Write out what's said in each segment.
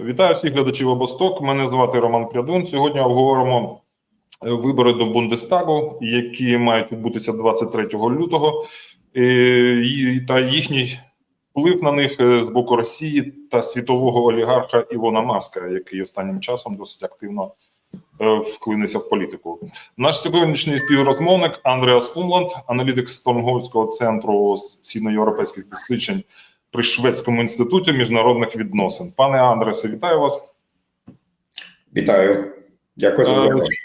Вітаю всіх глядачів обосток. Мене звати Роман Прядун. Сьогодні обговоримо е, вибори до Бундестагу, які мають відбутися 23 лютого, е, та їхній вплив на них е, з боку Росії та світового олігарха Ілона Маска, який останнім часом досить активно вклинився в політику. Наш сьогоднішній співрозмовник Андреас Умланд, аналітик Стокгольмського центру східноєвропейських досліджень при Шведському інституті міжнародних відносин. Пане Андресе, вітаю вас. Вітаю, дякую за Е, запрошення.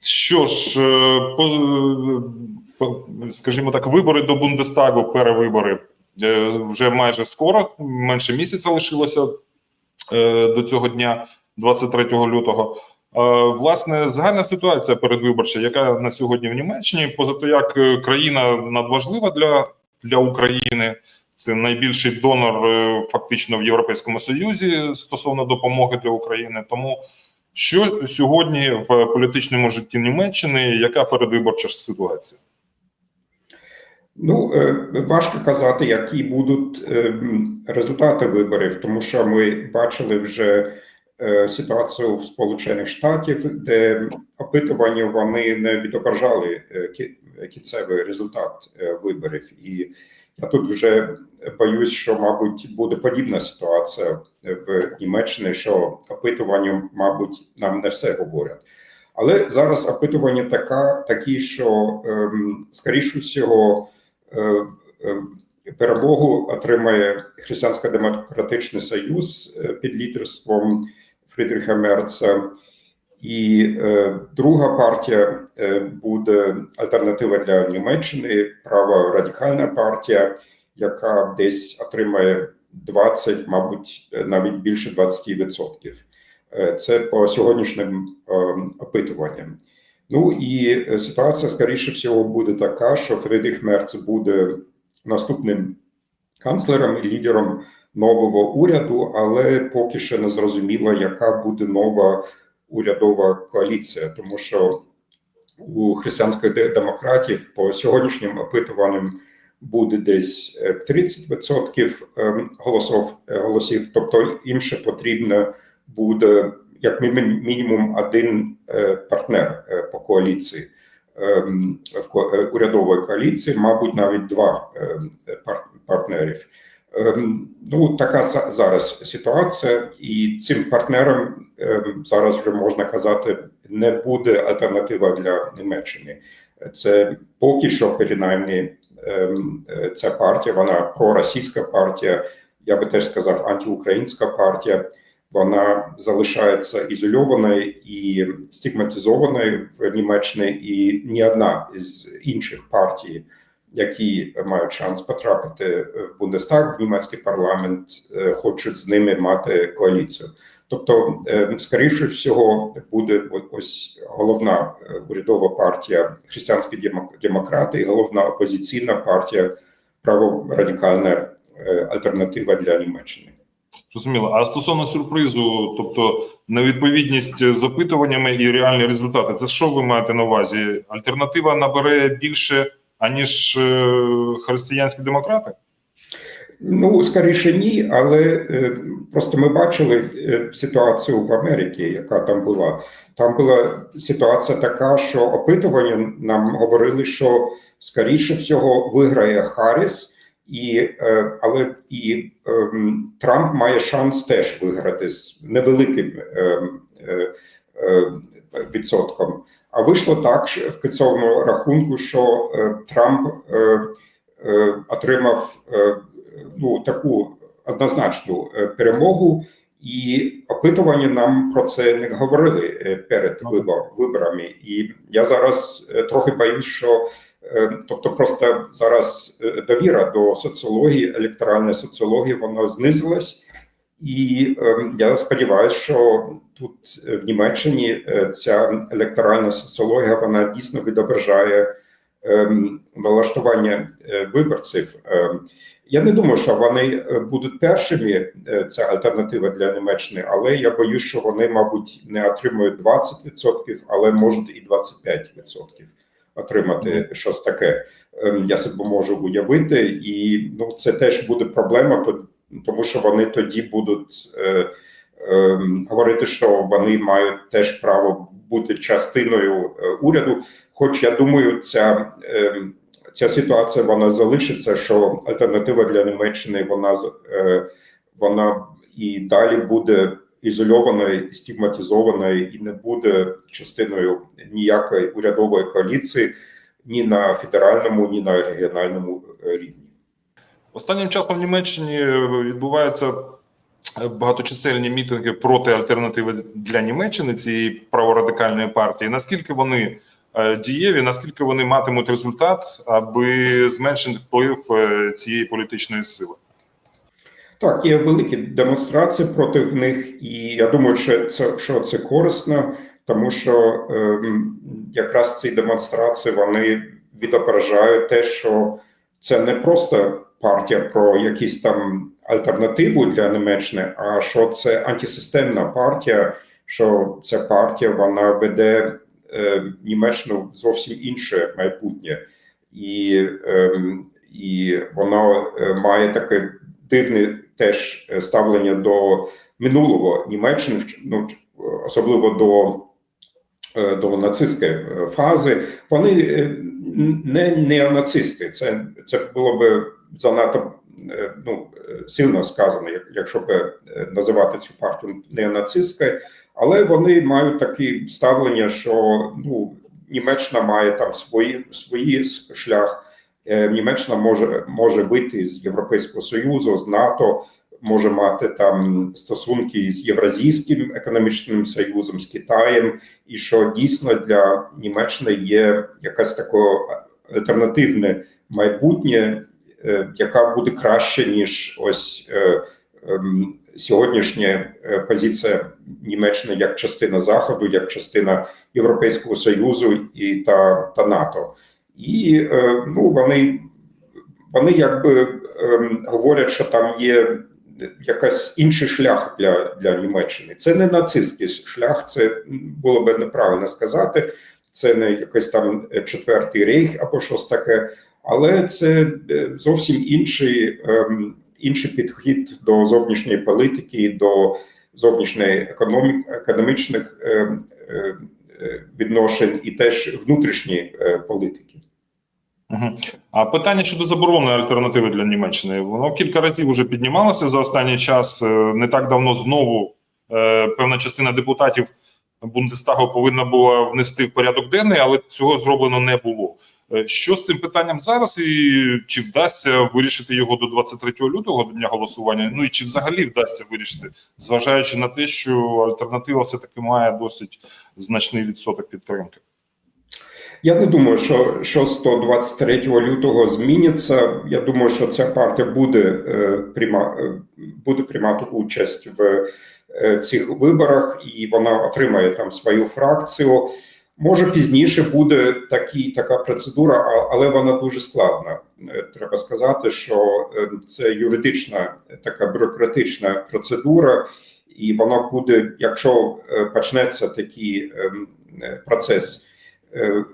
Що ж, е, по- скажімо так, вибори до Бундестагу, перевибори е, вже майже скоро, менше місяця лишилося е, до цього дня, 23 лютого. Е, Власне, загальна ситуація передвиборча, яка на сьогодні в Німеччині, поза то як е, країна надважлива для, для України. Це найбільший донор е, фактично в Європейському Союзі стосовно допомоги для України. Тому що сьогодні в політичному житті Німеччини, яка передвиборча ситуація? Ну е, важко казати, які будуть е, результати виборів, тому що ми бачили вже ситуацію в Сполучених Штатів, де опитування вони не відображали кінцевий результат е, виборів. І я тут вже боюсь, що мабуть буде подібна ситуація в Німеччині, що опитування, мабуть, нам не все говорять. Але зараз опитування така, такі, що ем, скоріше всього е, е, перемогу отримає Християнсько-демократичний союз е, під лідерством Фрідріха Мерца. І е, друга партія е, буде альтернатива для Німеччини, права радикальна партія, яка десь отримає 20, мабуть, навіть більше 20%. Е, Це по сьогоднішнім е, опитуванням. Ну і е, ситуація, скоріше всього, буде така, що Фрідріх Мерц буде наступним канцлером і лідером нового уряду, але поки що не зрозуміло, яка буде нова урядова коаліція, тому що у християнських демократів по сьогоднішнім опитуванням буде десь е, 30% ем, голосів, е, тобто їм ще потрібно буде як мінімум один е, партнер е, по коаліції ем, в е, урядової коаліції, мабуть, навіть два ем, партнерів. Ем, Ну, така за- зараз ситуація, і цим партнерам ем, зараз вже можна казати, не буде альтернатива для Німеччини. Це поки що, принаймні, ем, ця партія, вона проросійська партія, я би теж сказав, антиукраїнська партія. Вона залишається ізольованою і стигматизованою в Німеччині, і ні одна із інших партій, які мають шанс потрапити в Бундестаг, в німецький парламент, е, хочуть з ними мати коаліцію. Тобто, е, скоріше всього, буде ось головна е, урядова партія християнські демо- демократи, і головна опозиційна партія праворадикальна е, альтернатива для Німеччини. Зрозуміло. А стосовно сюрпризу, тобто невідповідність з запитуваннями і реальні результати, це що ви маєте на увазі? Альтернатива набере більше, аніж е, християнські демократи? Ну, скоріше ні, але е, просто ми бачили е, ситуацію в Америці, яка там була. Там була ситуація така, що опитування нам говорили, що скоріше всього виграє Харріс, і, але і ем, Трамп має шанс теж виграти з невеликим ем, відсотком. А вийшло так що в кінцевому рахунку, що е, Трамп е, е, отримав ну таку однозначну перемогу, і опитування нам про це не говорили перед вибор, виборами. І я зараз трохи боюсь, що тобто просто зараз довіра до соціології, електоральної соціології, воно знизилась. І е, я сподіваюся, що тут е, в Німеччині е, ця електоральна соціологія вона дійсно відображає ем, налаштування е, виборців. Ем, Я не думаю, що вони будуть першими. Це альтернатива для Німеччини, але я боюсь, що вони, мабуть, не отримують 20%, але можуть і 25% отримати щось таке. Ем, Я себе можу уявити, і ну це теж буде проблема, тому що вони тоді будуть говорити, що вони мають теж право бути частиною е, уряду. Хоч я думаю, ця, ем, ця ситуація вона залишиться, що альтернатива для Німеччини вона е, вона і далі буде ізольованою, стигматизованою і не буде частиною ніякої урядової коаліції ні на федеральному, ні на регіональному е, рівні. Останнім часом в Німеччині відбуваються багаточисельні мітинги проти альтернативи для Німеччини цієї праворадикальної партії. Наскільки вони е, дієві, наскільки вони матимуть результат, аби зменшити вплив е, цієї політичної сили? Так, є великі демонстрації проти них, і я думаю, що це що це корисно, тому що ем, якраз ці демонстрації вони відображають те, що це не просто партія про якісь там альтернативу для Німеччини, а що це антисистемна партія, що ця партія вона веде е, Німеччину зовсім інше майбутнє, і, ем, і воно е, має таке дивне теж е, ставлення до минулого Німеччини, ну, особливо до, е, до нацистської е, фази. Вони е, не неонацисти. Це, це було би занадто е, ну, е, сильно сказано, як- якщо б е, називати цю партію неонацистською, але вони мають таке ставлення, що ну, Німеччина має там свої, свої шлях. Е, Німеччина може може вийти з Європейського Союзу, з НАТО, може мати там стосунки з Євразійським економічним союзом, з Китаєм, і що дійсно для Німеччини є якась таке альтернативне майбутнє, е, яка буде краще ніж ось е, ем, сьогоднішня е, позиція Німеччини як частина Заходу, як частина Європейського Союзу і та, та НАТО. І е, ну, вони, вони якби ем, говорять, що там є якась інший шлях для, для Німеччини. Це не нацистський шлях, це було би неправильно сказати. Це не якийсь там четвертий рейх або щось таке, але це е, зовсім інший, ем, інший підхід до зовнішньої політики, до зовнішньої економік, економічних ем, е, е, відношень і теж внутрішньої політики. А питання щодо заборони альтернативи для Німеччини, воно кілька разів вже піднімалося за останній час. Не так давно знову певна частина депутатів Бундестагу повинна була внести в порядок денний, але цього зроблено не було. Е, Що з цим питанням зараз, і чи вдасться вирішити його до 23 лютого до дня голосування? Ну і чи взагалі вдасться вирішити, зважаючи на те, що альтернатива все таки має досить значний відсоток підтримки? Я не думаю, що щось до 23 лютого зміниться. Я думаю, що ця партія буде е, прийма, е, буде приймати участь в цих виборах, і вона отримає там свою фракцію. Може пізніше буде такі, така процедура, але вона дуже складна. Е, Треба сказати, що е, це юридична така бюрократична процедура, і вона буде, якщо е, почнеться такий ем, е, процес. е,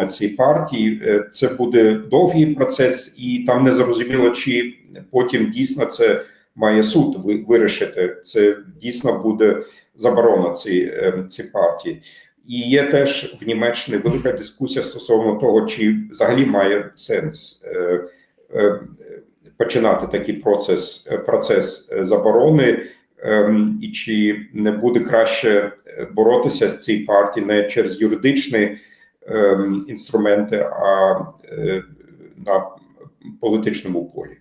е, цієї партії Е, це буде довгий процес, і там не зрозуміло, чи потім дійсно це має суд вирішити. Це дійсно буде заборона цієї е, цієї партії. І є теж в Німеччині велика дискусія стосовно того, чи взагалі має сенс е, е, починати такий процес, е, процес е, заборони, ем, і чи не буде краще е, боротися з цією партією не через юридичні ем, інструменти, а е, на політичному полі.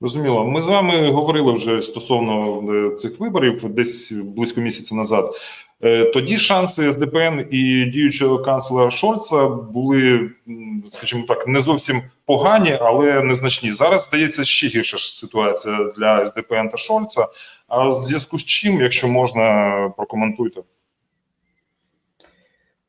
Розуміло. Ми з вами говорили вже стосовно е, цих виборів десь близько місяця назад. Е, Тоді шанси СДПН і діючого канцлера Шольца були, скажімо так, не зовсім погані, але незначні. Зараз здається ще гірша ситуація для СДПН та Шольца. А в зв'язку з чим, якщо можна, прокоментуйте.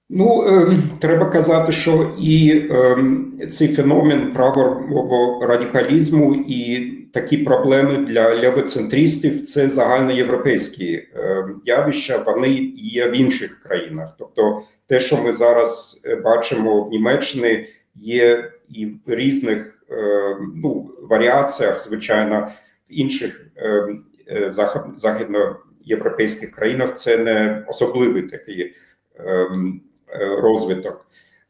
Ну, ем, треба казати, що і ем, цей феномен правого радикалізму і такі проблеми для левоцентристів це загальноєвропейські ем, явища. Вони є в інших країнах. Тобто, те, що ми зараз е, бачимо в Німеччині, є і в різних ем, ну, варіаціях, звичайно, в інших е, захід- західноєвропейських країнах це не особливий такий е, розвиток.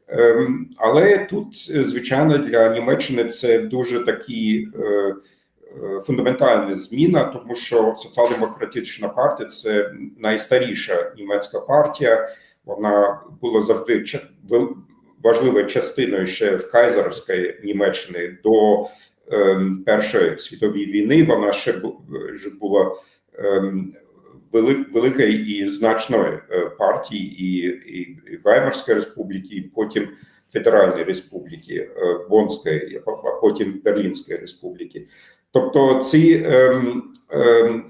Ем, Але тут, е, звичайно, для Німеччини це дуже такі е, е, фундаментальна зміна, тому що соціал-демократична партія це найстаріша німецька партія. Вона була завжди важливою частиною ще в Кайзерівської Німеччини до ем, Першої світової війни. Вона ще була ем, великої і значної е, партії і, і, і Ваймарської республіки, і потім Федеральної республіки е, Бонської, а потім Берлінської республіки. Тобто ці, ем, ем,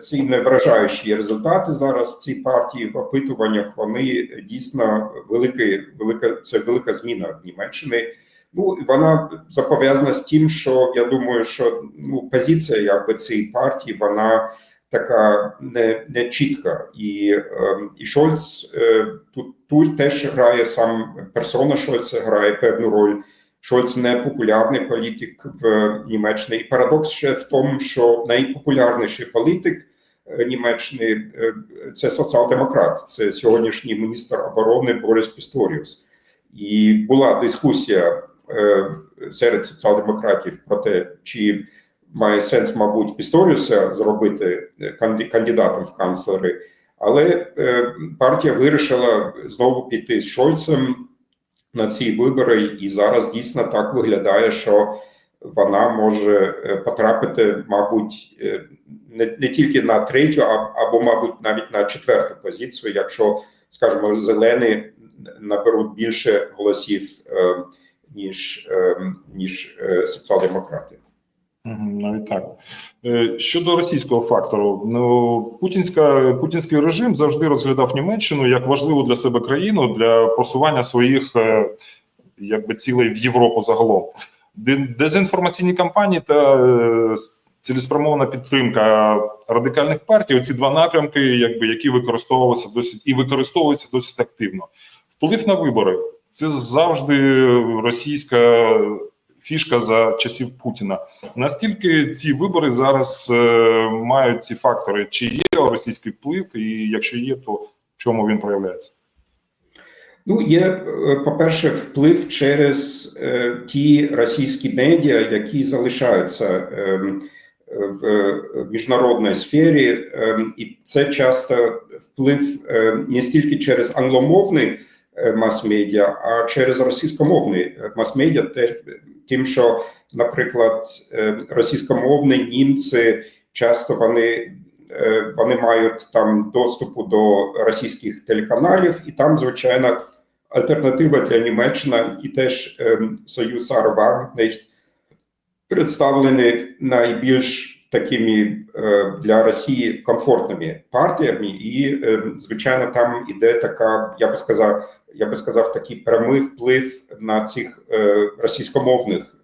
ці невражаючі результати зараз ці партії в опитуваннях вони дійсно великий, велика це велика зміна в Німеччині. Ну вона запов'язана з тим, що я думаю, що ну позиція якби цієї партії вона така не, не чітка, і, ем, і Шольц е, тут, тут теж грає сам персона Шольца грає певну роль. Шольц не популярний політик в Німеччині. І парадокс ще в тому, що найпопулярніший політик е, Німеччини е, це соціал-демократ, це сьогоднішній міністр оборони Борис Пісторіус. І була дискусія е, серед соціал-демократів про те, чи має сенс, мабуть, Пісторіуса зробити е, кандидатом в канцлери. Але е, партія вирішила знову піти з Шольцем на ці вибори, і зараз дійсно так виглядає, що вона може е, потрапити, мабуть, не, не тільки на третю, або, мабуть, навіть на четверту позицію, якщо, скажімо, зелені наберуть більше голосів, ніж, ніж соціал-демократи. Навіть так. Е, Щодо російського фактору, ну путінська путінський режим завжди розглядав Німеччину як важливу для себе країну для просування своїх е, якби цілей в Європу загалом. Дезінформаційні кампанії та е, цілеспрямована підтримка радикальних партій. Оці два напрямки, якби які використовувалися досить і використовуються досить активно. Вплив на вибори це завжди російська фішка за часів Путіна. Наскільки ці вибори зараз е, мають ці фактори? Чи є російський вплив, і якщо є, то в чому він проявляється? Ну, є, е, по-перше, вплив через е, ті російські медіа, які залишаються ем, в е, міжнародній сфері, ем, і це часто вплив е, не стільки через англомовний е, мас-медіа, а через російськомовний е, мас-медіа, теж тим, що, наприклад, е, російськомовні німці часто вони е, вони мають там доступу до російських телеканалів, і там, звичайно, альтернатива для Німеччини і теж ем, Союз Сарвагнеcht представлені найбільш такими е, для Росії комфортними партіями, і е, звичайно, там іде така, я би сказав, я би сказав, такий прямий вплив на цих е, російськомовних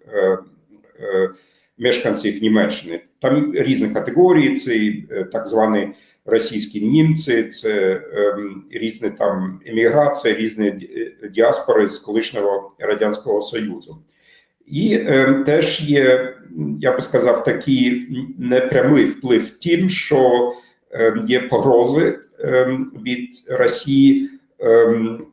мешканців Німеччини. Там різні категорії, це так звані російські німці, це різні там еміграції, різні діаспори з колишнього радянського союзу. І ем, теж є, я би сказав, такий непрямий вплив тим, що ем, є погрози ем, від Росії, ем,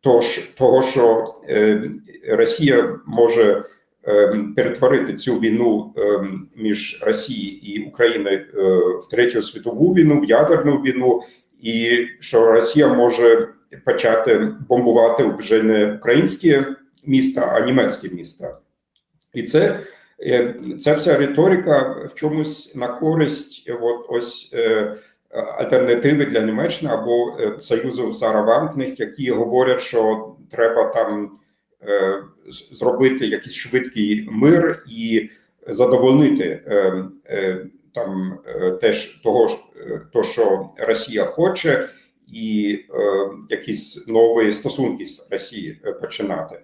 тож, того, що ем, Росія може ем, перетворити цю війну ем, між Росією і Україною е, в третю світову війну, в ядерну війну, і що Росія може почати бомбувати вже не українські міста, а німецькі міста. І це, е, ця вся риторика в чомусь на користь от ось е, альтернативи для Німеччини або е, Союзу Саравантних, які говорять, що треба там зробити якийсь швидкий мир і задовольнити там теж того, то, що Росія хоче, і якісь нові стосунки з Росією починати.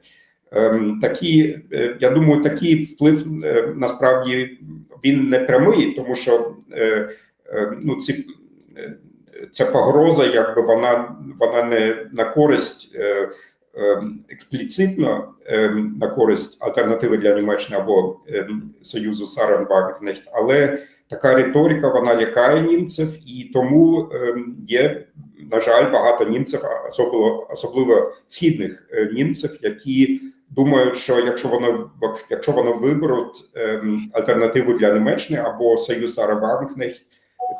Ем, Такі, е, я думаю, такий вплив е, насправді він не прямий, тому що е, ну, ці, ця погроза, якби вона, вона не на користь експліцитно на користь альтернативи для Німеччини або Союзу Сарен але така риторика вона лякає німців, і тому є, на жаль, багато німців, особливо, особливо східних німців, які думають, що якщо вони якщо вони виберуть ем, альтернативу для Німеччини або Союз Сара Вагнкнехт,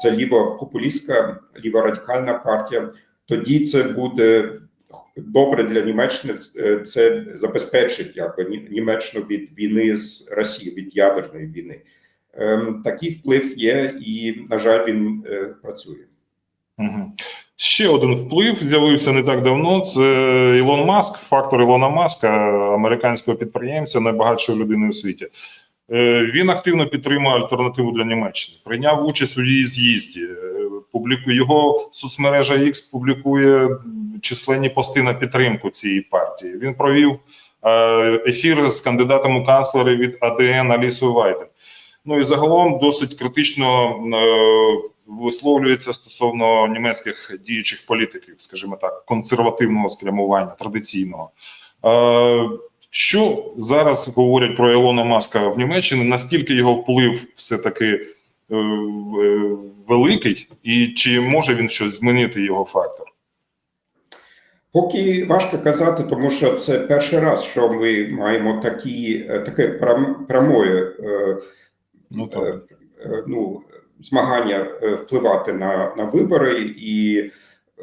це лівопопулістська, ліворадикальна партія, тоді це буде добре для Німеччини. Е, Це забезпечить якби Ні- Німеччину від війни з Росією, від ядерної війни. Ем, Такий вплив є, і на жаль, він е, працює. Ще один вплив з'явився не так давно. Це Ілон Маск, фактор Ілона Маска, американського підприємця, найбагатшої людини у світі. Е, Він активно підтримує альтернативу для Німеччини. Прийняв участь у її з'їзді. Е, Публікує його соцмережа X публікує численні пости на підтримку цієї партії. Він провів е, ефір з кандидатом у канцлери від АДН Алісою Вайден. Ну і загалом досить критично е, висловлюється стосовно німецьких діючих політиків, скажімо так, консервативного спрямування, традиційного. Е, Що зараз говорять про Ілона Маска в Німеччині? Наскільки його вплив все-таки е, в- е, великий, і чи може він щось змінити його фактор? Поки важко казати, тому що це перший раз, що ми маємо такі, таке прям, прямое е, Ну так. е, е, ну, змагання е, впливати на, на вибори, і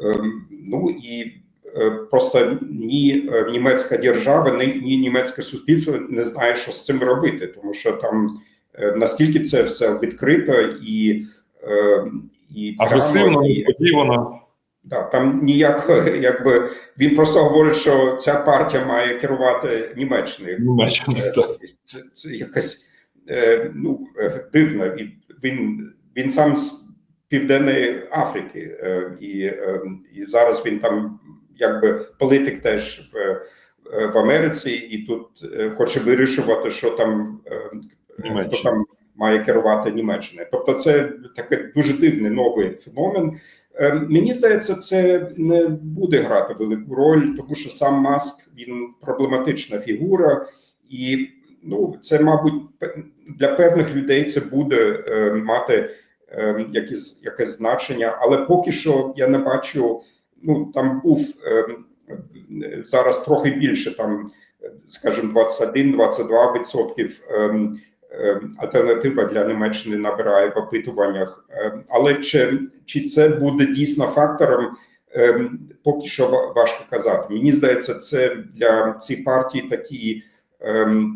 ем, ну і е, просто ні е, німецька держава, ні, ні німецьке суспільство не знає, що з цим робити, тому що там е, настільки це все відкрито і, е, і Агресивно, і- несподівано. Да, там ніяк, якби він просто говорить, що ця партія має керувати Німеччиною. Німеччина. Е, Так. Це, це якось е, ну, е, дивно. І він, він сам з Південної Африки, е, і, е, і зараз він там, якби політик теж в, е, в Америці, і тут е, хоче вирішувати, що там, е, хто там має керувати Німеччиною. Тобто, це такий дуже дивний новий феномен. Е, Мені здається, це не буде грати велику роль, тому що сам Маск він проблематична фігура, і ну це, мабуть, для певних людей це буде е, мати е, якесь, якесь значення, але поки що я не бачу. Ну там був е, зараз трохи більше, там, скажімо, 21-22 відсотків. ем, ем, Альтернатива для Німеччини набирає в опитуваннях, але чи, чи це буде дійсно фактором, поки що важко казати. Мені здається, це для цієї партії ем,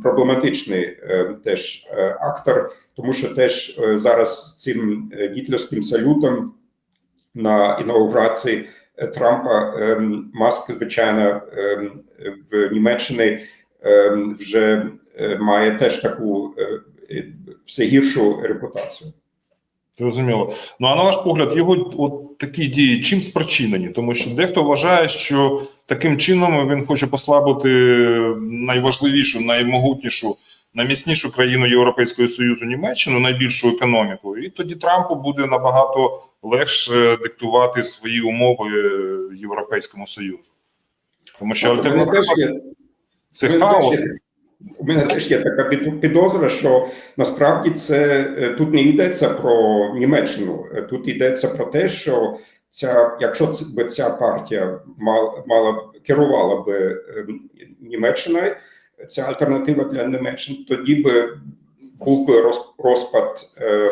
проблематичний ем, теж е, актор, тому що теж е, зараз цим е, гітлерським салютом на інаугурації Трампа ем, Маск, звичайно, ем, в Німеччині ем, вже має теж таку все гіршу репутацію. Зрозуміло. Ну а на ваш погляд, його от такі дії чим спричинені? Тому що дехто вважає, що таким чином він хоче послабити найважливішу, наймогутнішу, найміцнішу країну Європейського Союзу Німеччину, найбільшу економіку, і тоді Трампу буде набагато легше диктувати свої умови Європейському Союзу. Тому що У альтернатива це хаос. У мене теж є така під- підозра, що насправді це е, тут не йдеться про Німеччину. Е, Тут йдеться про те, що ця, якщо би ця партія мала, мала б- керувала би е, Німеччиною, ця альтернатива для Німеччини, тоді би був би роз- розпад е,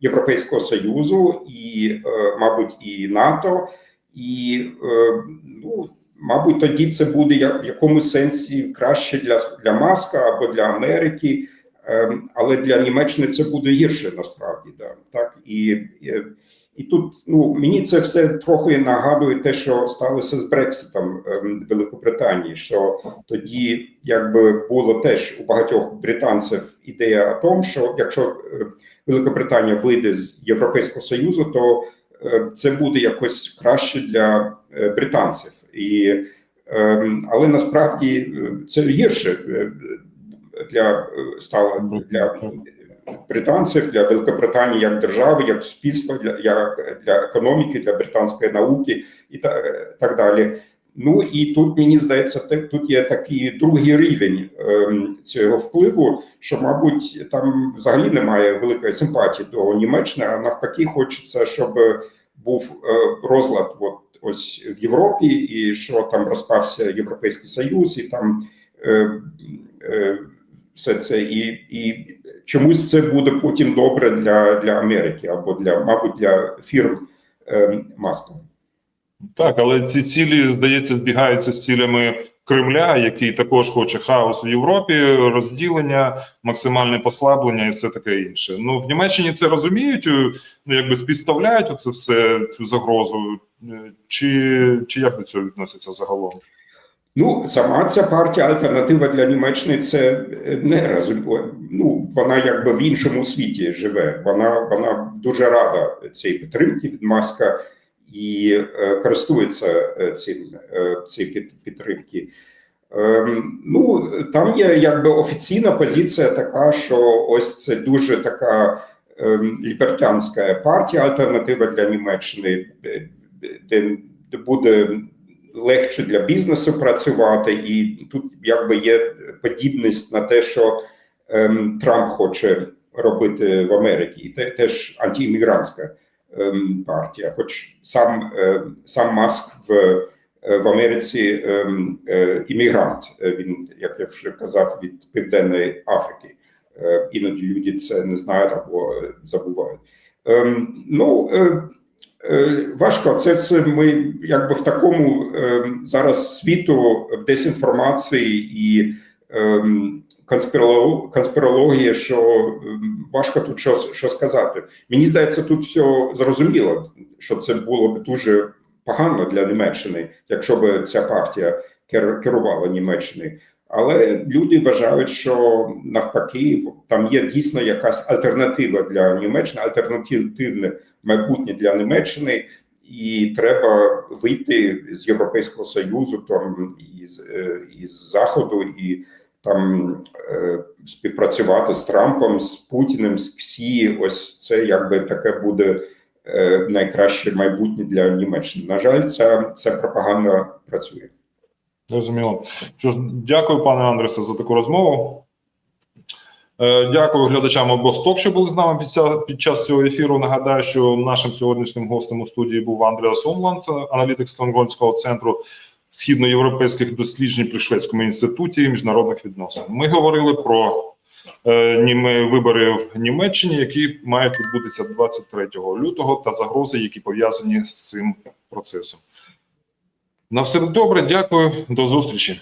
Європейського Союзу і, е, мабуть, і НАТО, і ну. Мабуть, тоді це буде в якомусь сенсі краще для, для Маска або для Америки, ем, але для Німеччини це буде гірше насправді. Да, так і, і, тут ну мені це все трохи нагадує те, що сталося з Брекситом ем, Великобританії. Що тоді, якби було теж у багатьох британців ідея о тому, що якщо е, Великобританія вийде з Європейського союзу, то е, це буде якось краще для е, британців. І, ем, але насправді е, це гірше е, для е, стало для британців, для Великобританії як держави, як суспільства, для як для економіки, для британської науки і так, далі. Ну і тут мені здається, тут є такий другий рівень ем, цього впливу, що, мабуть, там взагалі немає великої симпатії до Німеччини, а навпаки, хочеться, щоб був розлад от, ось в Європі, і що там розпався Європейський Союз, і там е, е, все це, і, і чомусь це буде потім добре для, для Америки або для, мабуть, для фірм е, Маска. Так, але ці цілі, здається, збігаються з цілями Кремля, який також хоче хаос в Європі, розділення, максимальне послаблення і все таке інше. Ну в Німеччині це розуміють, е, ну якби співставляють оце все цю загрозу, е, чи, чи як до цього відносяться загалом? Ну, сама ця партія альтернатива для Німеччини це е, не розум. Ну, вона якби в іншому світі живе. Вона вона дуже рада цієї підтримки від Маска і е, користується е, цим е, цією під, підтримки. Ем, ну, там є якби офіційна позиція така, що ось це дуже така ем, лібертянська партія, альтернатива для Німеччини, де, де буде легше для бізнесу працювати, і тут якби є подібність на те, що ем, Трамп хоче робити в Америці, і те, теж антиіммігрантська партія. Хоч сам, е, сам Маск в, е, в Америці ем, е, іммігрант, Е, він, як я вже казав, від Південної Африки. Іноді люди це не знають або забувають. Ем, ну, Важко, це все ми якби в такому зараз світу дезінформації і конспірології, що важко тут що, що сказати. Мені здається, тут все зрозуміло, що це було б дуже погано для Німеччини, якщо б ця партія кер- керувала Німеччиною. Але люди вважають, що навпаки, там є дійсно якась альтернатива для Німеччини, альтернативне майбутнє для Німеччини, і треба вийти з Європейського Союзу, там із, е, із Заходу, і там е, співпрацювати з Трампом, з Путіним, з Ксі. Ось це якби таке буде е, найкраще майбутнє для Німеччини. На жаль, ця, ця пропаганда працює. Зрозуміло. Що ж, дякую, пане Андресе, за таку розмову. Е, Дякую глядачам обосток, що були з нами під, ця, під час цього ефіру. Нагадаю, що нашим сьогоднішнім гостем у студії був Андреас Умланд, аналітик Стонгольмського центру східноєвропейських досліджень при Шведському інституті міжнародних відносин. Ми говорили про е, вибори в Німеччині, які мають відбутися 23 лютого, та загрози, які пов'язані з цим процесом. На все добре, дякую, до зустрічі.